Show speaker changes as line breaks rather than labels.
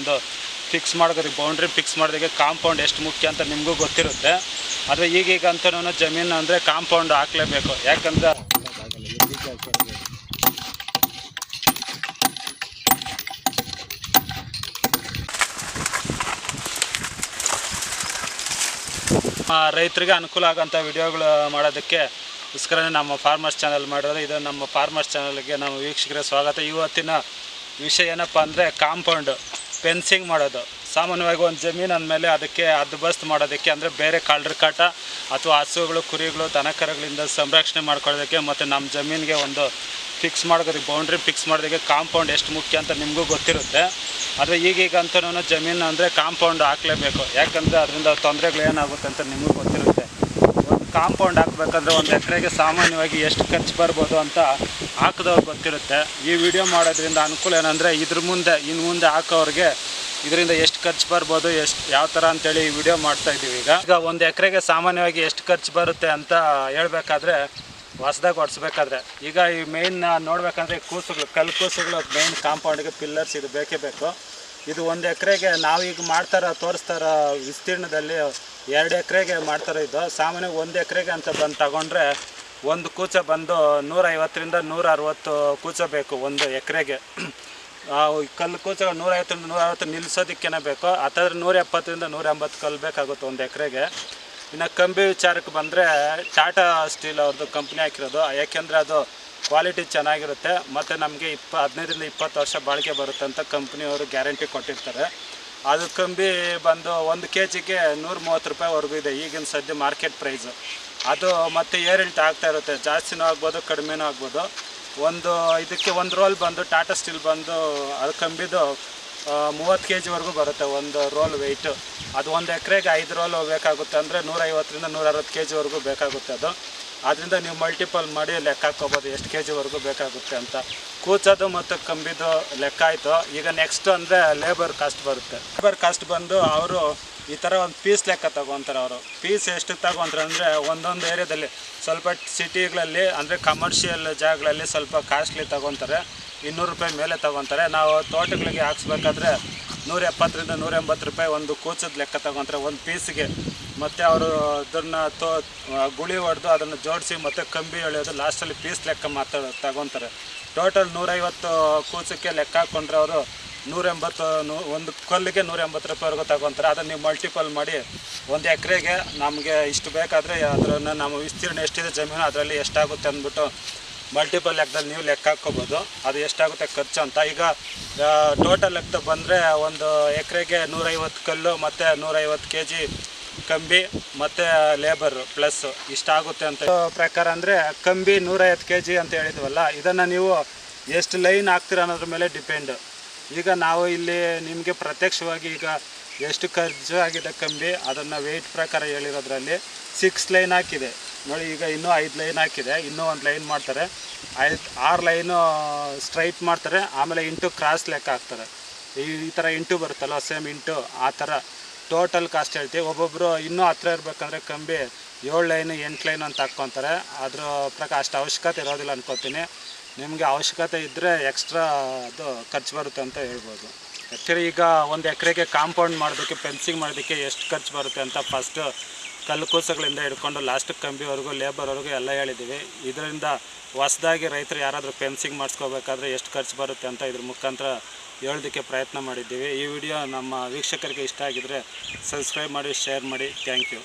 ಒಂದು ಫಿಕ್ಸ್ ಮಾಡೋದಕ್ಕೆ boundary fix ಮಾಡೋದಕ್ಕೆ ಕಾಂಪೌಂಡ್ ಎಷ್ಟು ಮುಖ್ಯ ಅಂತ ನಿಮಗೂ ಗೊತ್ತಿರುತ್ತೆ. ಆದರೆ ಈಗೀಗ ಅಂತನೂ ಜಮೀನು ಅಂದರೆ ಕಾಂಪೌಂಡ್ ಹಾಕ್ಲೇಬೇಕು. ಯಾಕಂದ್ರೆ ರೈತರಿಗೆ ಅನುಕೂಲ ಆಗೋಂಥ ವಿಡಿಯೋಗಳು ಮಾಡೋದಕ್ಕೆ ಗೋಸ್ಕರನೇ ನಮ್ಮ ಫಾರ್ಮರ್ಸ್ ಚಾನಲ್ ಮಾಡಿರೋದು. ಇದು ನಮ್ಮ ಫಾರ್ಮರ್ಸ್ ಚಾನಲ್ಗೆ ನಮ್ಮ ವೀಕ್ಷಕರ ಸ್ವಾಗತ. ಇವತ್ತಿನ ವಿಷಯ ಏನಪ್ಪ ಅಂದರೆ ಕಾಂಪೌಂಡ್ ಫೆನ್ಸಿಂಗ್ ಮಾಡೋದು. ಸಾಮಾನ್ಯವಾಗಿ ಒಂದು ಜಮೀನು ಅಂದಮೇಲೆ ಅದಕ್ಕೆ ಹದ್ದುಬಸ್ತ್ ಮಾಡೋದಕ್ಕೆ ಅಂದರೆ ಬೇರೆ ಕಳ್ಳರ ಕಾಟ ಅಥವಾ ಹಸುಗಳು, ಕುರಿಗಳು, ದನಕರಗಳಿಂದ ಸಂರಕ್ಷಣೆ ಮಾಡ್ಕೊಳ್ಳೋದಕ್ಕೆ ಮತ್ತು ನಮ್ಮ ಜಮೀನಿಗೆ ಒಂದು ಫಿಕ್ಸ್ ಮಾಡೋದಕ್ಕೆ ಬೌಂಡ್ರಿ ಫಿಕ್ಸ್ ಮಾಡೋದಕ್ಕೆ ಕಾಂಪೌಂಡ್ ಎಷ್ಟು ಮುಖ್ಯ ಅಂತ ನಿಮಗೂ ಗೊತ್ತಿರುತ್ತೆ. ಆದರೆ ಈಗೀಗ ಅಂತನೂ ಜಮೀನು ಅಂದರೆ ಕಾಂಪೌಂಡ್ ಹಾಕ್ಲೇಬೇಕು. ಯಾಕಂದರೆ ಅದರಿಂದ ತೊಂದರೆಗಳು ಏನಾಗುತ್ತೆ ಅಂತ ನಿಮಗೂ ಗೊತ್ತಿರುತ್ತೆ. ಒಂದು ಕಾಂಪೌಂಡ್ ಹಾಕ್ಬೇಕಂದ್ರೆ ಒಂದು ಎಕರೆಗೆ ಸಾಮಾನ್ಯವಾಗಿ ಎಷ್ಟು ಖರ್ಚು ಬರ್ಬೋದು ಅಂತ ಹಾಕಿದವ್ರಿಗೆ ಗೊತ್ತಿರುತ್ತೆ. ಈ ವಿಡಿಯೋ ಮಾಡೋದ್ರಿಂದ ಅನುಕೂಲ ಏನಂದರೆ ಇದ್ರ ಮುಂದೆ ಇನ್ನು ಮುಂದೆ ಹಾಕೋರಿಗೆ ಇದರಿಂದ ಎಷ್ಟು ಖರ್ಚು ಬರ್ಬೋದು, ಎಷ್ಟು, ಯಾವ ಥರ ಅಂತೇಳಿ ಈ ವಿಡಿಯೋ ಮಾಡ್ತಾ ಇದ್ದೀವಿ ಈಗ. ಈಗ ಒಂದು ಎಕರೆಗೆ ಸಾಮಾನ್ಯವಾಗಿ ಎಷ್ಟು ಖರ್ಚು ಬರುತ್ತೆ ಅಂತ ಹೇಳಬೇಕಾದ್ರೆ, ಹೊಸದಾಗಿ ಹೊಡೆಸ್ಬೇಕಾದ್ರೆ. ಈಗ ಈ ಮೇಯ್ನ್ ನೋಡ್ಬೇಕಂದ್ರೆ ಕೂಸುಗಳು, ಕಲ್ಲು ಕೂಸುಗಳು ಮೇಯ್ನ್ ಕಾಂಪೌಂಡ್ಗೆ ಪಿಲ್ಲರ್ಸ್ ಇದು ಬೇಕೇ ಬೇಕು. ಇದು ಒಂದು ಎಕರೆಗೆ ನಾವೀಗ ಮಾಡ್ತಾರ, ತೋರಿಸ್ತಾರ ವಿಸ್ತೀರ್ಣದಲ್ಲಿ ಎರಡು ಎಕರೆಗೆ ಮಾಡ್ತಾರೋ ಇದು. ಸಾಮಾನ್ಯ ಒಂದು ಎಕರೆಗೆ ಅಂತ ಬಂದು ತಗೊಂಡ್ರೆ ಒಂದು ಕೂಚ ಬಂದು ನೂರೈವತ್ತರಿಂದ ನೂರ ಅರವತ್ತು ಕೂಚ ಬೇಕು ಒಂದು ಎಕರೆಗೆ. ಕಲ್ಲು ಕೂಚಗಳು ನೂರೈವತ್ತರಿಂದ ನೂರ ಅರವತ್ತು ನಿಲ್ಲಿಸೋದಕ್ಕೇನೆ ಬೇಕು. ಅಥವಾ ನೂರ ಎಪ್ಪತ್ತರಿಂದ ನೂರ ಎಂಬತ್ತು ಕಲ್ಲು ಬೇಕಾಗುತ್ತೆ ಒಂದು ಎಕರೆಗೆ. ಇನ್ನು ಕಂಬಿ ವಿಚಾರಕ್ಕೆ ಬಂದರೆ ಟಾಟಾ ಸ್ಟೀಲ್ ಅವ್ರದ್ದು ಕಂಪ್ನಿ ಹಾಕಿರೋದು. ಯಾಕೆಂದರೆ ಅದು ಕ್ವಾಲಿಟಿ ಚೆನ್ನಾಗಿರುತ್ತೆ. ಮತ್ತು ನಮಗೆ ಇಪ್ಪ ಹದಿನೈದರಿಂದ ಇಪ್ಪತ್ತು ವರ್ಷ ಬಾಳಿಕೆ ಬರುತ್ತೆ ಅಂತ ಕಂಪ್ನಿಯವರು ಗ್ಯಾರಂಟಿ ಕೊಟ್ಟಿರ್ತಾರೆ. ಅದು ಕಂಬಿ ಬಂದು ಒಂದು ಕೆ ಜಿಗೆ ನೂರ ಮೂವತ್ತು ರೂಪಾಯಿವರೆಗೂ ಇದೆ. ಈಗಿನ ಸದ್ಯ ಮಾರ್ಕೆಟ್ ಪ್ರೈಸು ಅದು ಮತ್ತೆ ಏರಿಳಿತ ಆಗ್ತಾ ಇರುತ್ತೆ. ಜಾಸ್ತಿನೂ ಆಗ್ಬೋದು, ಕಡಿಮೆನೂ ಆಗ್ಬೋದು. ಒಂದು ಇದಕ್ಕೆ ಒಂದು ರೋಲ್ ಬಂದು ಟಾಟಾ ಸ್ಟೀಲ್ ಬಂದು ಅದು ಕಂಬಿದು ಮೂವತ್ತು ಕೆ ಜಿವರೆಗೂ ಬರುತ್ತೆ ಒಂದು ರೋಲ್ ವೆಯ್ಟು ಅದು ಒಂದು ಎಕರೆಗೆ ಐದು ರೋಲ್ ಬೇಕಾಗುತ್ತೆ ಅಂದರೆ ನೂರೈವತ್ತರಿಂದ ನೂರ ಅರವತ್ತು ಕೆ ಜಿವರೆಗೂ ಬೇಕಾಗುತ್ತೆ ಅದು. ಆದ್ದರಿಂದ ನೀವು ಮಲ್ಟಿಪಲ್ ಮಾಡಿ ಲೆಕ್ಕ ಹಾಕೋಬೋದು ಎಷ್ಟು ಕೆ ಜಿವರೆಗೂ ಬೇಕಾಗುತ್ತೆ ಅಂತ. ಕೂಚೋದು ಮತ್ತು ಕಂಬಿದು ಲೆಕ್ಕ ಆಯಿತು. ಈಗ ನೆಕ್ಸ್ಟ್ ಅಂದರೆ ಲೇಬರ್ ಕಾಸ್ಟ್ ಬರುತ್ತೆ. ಲೇಬರ್ ಕಾಸ್ಟ್ ಬಂದು ಅವರು ಈ ಥರ ಒಂದು ಪೀಸ್ ಲೆಕ್ಕ ತಗೊತಾರೆ ಅವರು. ಪೀಸ್ ಎಷ್ಟು ತಗೊಂತಾರೆ ಅಂದರೆ ಒಂದೊಂದು ಏರಿಯಾದಲ್ಲಿ ಸ್ವಲ್ಪ ಸಿಟಿಗಳಲ್ಲಿ ಅಂದರೆ ಕಮರ್ಷಿಯಲ್ ಜಾಗಗಳಲ್ಲಿ ಸ್ವಲ್ಪ ಕಾಸ್ಟ್ಲಿ ತಗೊತಾರೆ ಇನ್ನೂರು ರೂಪಾಯಿ ಮೇಲೆ ತಗೊತಾರೆ ನಾವು ತೋಟಗಳಿಗೆ ಹಾಕ್ಸ್ಬೇಕಾದ್ರೆ ನೂರ ಎಪ್ಪತ್ತರಿಂದ ನೂರ ಎಂಬತ್ತು ರೂಪಾಯಿ ಒಂದು ಕೂಚದ ಲೆಕ್ಕ ತಗೊಂತಾರೆ ಒಂದು ಪೀಸಿಗೆ. ಮತ್ತು ಅವರು ಅದನ್ನು ತೋ ಗುಳಿ ಹೊಡೆದು ಅದನ್ನು ಜೋಡಿಸಿ ಮತ್ತು ಕಂಬಿ ಎಳೆಯೋದು ಲಾಸ್ಟಲ್ಲಿ ಪೀಸ್ ಲೆಕ್ಕ ಮಾತಾಡ ತಗೊತಾರೆ. ಟೋಟಲ್ ನೂರೈವತ್ತು ಕೂಚಕ್ಕೆ ಲೆಕ್ಕ ಹಾಕ್ಕೊಂಡ್ರೆ ಅವರು ನೂರ ಎಂಬತ್ತು ನೂ, ಒಂದು ಕಲ್ಲಿಗೆ ನೂರ ಎಂಬತ್ತು ರೂಪಾಯಿವರೆಗೂ ತಗೊತಾರೆ. ಅದನ್ನು ನೀವು ಮಲ್ಟಿಪಲ್ ಮಾಡಿ ಒಂದು ಎಕರೆಗೆ ನಮಗೆ ಇಷ್ಟು ಬೇಕಾದರೆ ಅದನ್ನು ನಮ್ಮ ವಿಸ್ತೀರ್ಣ ಎಷ್ಟಿದೆ ಜಮೀನು ಅದರಲ್ಲಿ ಎಷ್ಟಾಗುತ್ತೆ ಅಂದ್ಬಿಟ್ಟು ಮಲ್ಟಿಪಲ್ ಲೆಕ್ಕದಲ್ಲಿ ನೀವು ಲೆಕ್ಕ ಹಾಕ್ಕೋಬೋದು. ಅದು ಎಷ್ಟಾಗುತ್ತೆ ಖರ್ಚು ಅಂತ. ಈಗ ಟೋಟಲ್ ಲೆಕ್ಕ ಬಂದರೆ ಒಂದು ಎಕರೆಗೆ ನೂರೈವತ್ತು ಕಲ್ಲು, ಮತ್ತು ನೂರೈವತ್ತು ಕೆ ಜಿ ಕಂಬಿ, ಮತ್ತು ಲೇಬರ್ ಪ್ಲಸ್ ಇಷ್ಟಾಗುತ್ತೆ ಅಂತ. ಪ್ರಕಾರ ಅಂದರೆ ಕಂಬಿ ನೂರೈವತ್ತು ಕೆ ಜಿ ಅಂತ ಹೇಳಿದ್ವಲ್ಲ, ಇದನ್ನು ನೀವು ಎಷ್ಟು ಲೈನ್ ಹಾಕ್ತೀರ ಅನ್ನೋದ್ರ ಮೇಲೆ ಡಿಪೆಂಡ್ ಈಗ ನಾವು ಇಲ್ಲಿ ನಿಮಗೆ ಪ್ರತ್ಯಕ್ಷವಾಗಿ ಈಗ ಎಷ್ಟು ಖರ್ಚು ಆಗಿದೆ ಕಂಬಿ, ಅದನ್ನು ವೆಯ್ಟ್ ಪ್ರಕಾರ ಹೇಳಿರೋದ್ರಲ್ಲಿ ಸಿಕ್ಸ್ ಲೈನ್ ಹಾಕಿದೆ. ನೋಡಿ, ಈಗ ಇನ್ನೂ ಐದು ಲೈನ್ ಹಾಕಿದೆ. ಇನ್ನೂ ಒಂದು ಲೈನ್ ಮಾಡ್ತಾರೆ. ಐದು, ಆರು ಲೈನು ಸ್ಟ್ರೈಟ್ ಮಾಡ್ತಾರೆ. ಆಮೇಲೆ ಇಂಟು ಕ್ರಾಸ್ ಲೆಕ್ಕ ಹಾಕ್ತಾರೆ. ಈ ಈ ಥರ ಇಂಟು ಬರುತ್ತಲ್ಲ ಸೇಮ್ ಇಂಟು, ಆ ಥರ ಟೋಟಲ್ ಕಾಸ್ಟ್ ಹೇಳ್ತೀವಿ. ಒಬ್ಬೊಬ್ಬರು ಇನ್ನೂ ಹತ್ರ ಇರಬೇಕಂದ್ರೆ ಕಂಬಿ ಏಳು ಲೈನು ಎಂಟು ಲೈನ್ ಅಂತ ಹಾಕ್ಕೊತಾರೆ. ಅದ್ರ ಪ್ರಕಾರ ಅಷ್ಟು ಅವಶ್ಯಕತೆ ಇರೋದಿಲ್ಲ ಅನ್ಕೋತೀನಿ. ನಿಮಗೆ ಅವಶ್ಯಕತೆ ಇದ್ದರೆ ಎಕ್ಸ್ಟ್ರಾ ಅದು ಖರ್ಚು ಬರುತ್ತೆ ಅಂತ ಹೇಳ್ಬೋದು. ಆ್ಯಕ್ಚುಲಿ ಈಗ ಒಂದು ಎಕರೆಗೆ ಕಾಂಪೌಂಡ್ ಮಾಡೋದಕ್ಕೆ ಫೆನ್ಸಿಂಗ್ ಮಾಡೋದಕ್ಕೆ ಎಷ್ಟು ಖರ್ಚು ಬರುತ್ತೆ ಅಂತ ಫಸ್ಟು ಕಲ್ಲು ಕೂಸಗಳಿಂದ ಹಿಡ್ಕೊಂಡು ಲಾಸ್ಟ್ ಕಂಬಿವರೆಗೂ ಲೇಬರ್ವರೆಗೂ ಎಲ್ಲ ಹೇಳಿದ್ದೀವಿ. ಇದರಿಂದ ಹೊಸದಾಗಿ ರೈತರು ಯಾರಾದರೂ ಫೆನ್ಸಿಂಗ್ ಮಾಡಿಸ್ಕೋಬೇಕಾದ್ರೆ ಎಷ್ಟು ಖರ್ಚು ಬರುತ್ತೆ ಅಂತ ಇದ್ರ ಮುಖಾಂತರ ಹೇಳೋದಕ್ಕೆ ಪ್ರಯತ್ನ ಮಾಡಿದ್ದೀವಿ. ಈ ವಿಡಿಯೋ ನಮ್ಮ ವೀಕ್ಷಕರಿಗೆ ಇಷ್ಟ ಆಗಿದ್ದರೆ ಸಬ್ಸ್ಕ್ರೈಬ್ ಮಾಡಿ ಶೇರ್ ಮಾಡಿ. Thank you